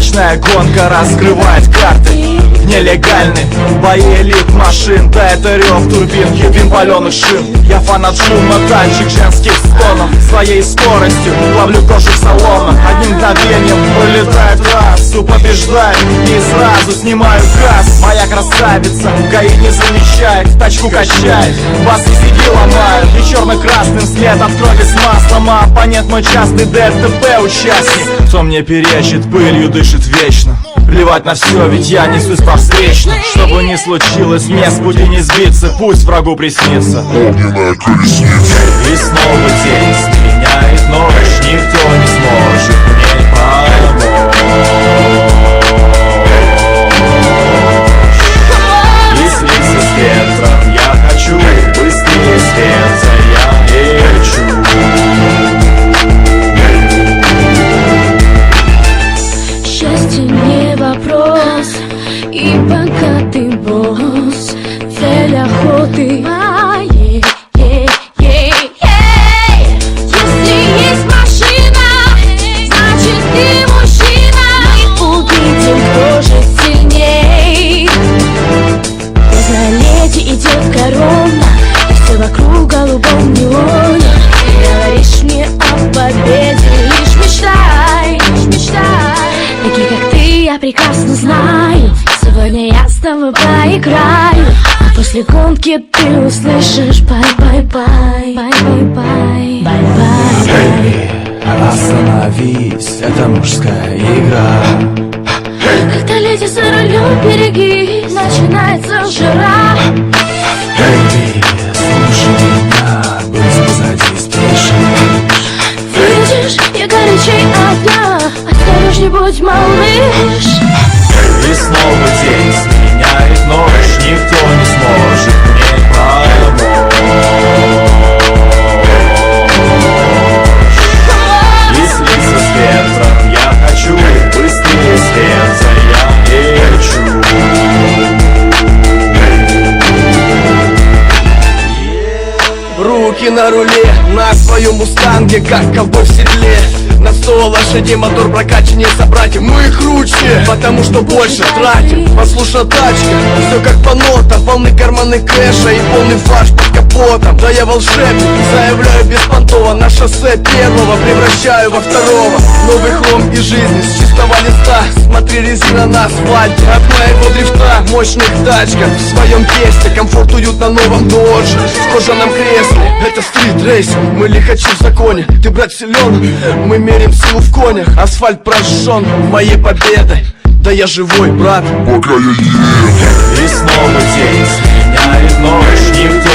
Моя гонка раскрывает карты. Нелегальный бои элит машин. Да это рев турбинки, вин паленых шин. Я фанат шума, танчик женских стонов Своей скоростью ловлю кожу в салонах Одним мгновением вылетает расу Побеждаю и сразу снимаю газ. Моя красавица, ГАИ не замечает. Тачку качает, вас и сиди ломают. И черно-красным след от крови с маслом. А оппонент мой частный ДТП участник Кто мне перечит, пылью дышит вечно. Плевать на все, ведь я несусь по встречной Чтобы не случилось, мне с пути не сбиться Пусть врагу приснится. Огненная колесница. И снова день сменяет ей. Если есть машина Значит ты мужчина увидим, кто же сильней Поздно леди идет корона все вокруг голубом неоне Говоришь мне о победе Лишь мечтай, Такие как ты я прекрасно знаю Сегодня я с тобой поиграю А после гонки ты услышишь Бай-бай-бай Бай-бай-бай. Бай-бай Остановись, это мужская игра. Когда леди за рулем береги Начинается жара Эй, слушай меня, груз позади спешишь Видишь, я горячей огня Осторожней будь, малыш. И снова день Руки на руле, на своем мустанге, как ковбой в седле. На сто лошадей мотор прокачаннее собратьев Мы круче, потому что больше тратим Послушна тачка, все как по нотам Полны карманы кэша и полный фарш под капотом. Да я волшебник, заявляю беспонтово На шоссе первого превращаю во второго. Новый хром и жизнь с чистого листа Смотри, резина на асфальте. От моего дрифта в мощных тачках В своем тесте комфорт уют на новом додже В кожаном кресле. Это стрит рейс, мы лихачи в законе. Ты, брат, силен, мы меряем силу в конях. Асфальт прожжен моей победой Да я живой, брат. Пока я ем И снова день сменяет ночь. Никто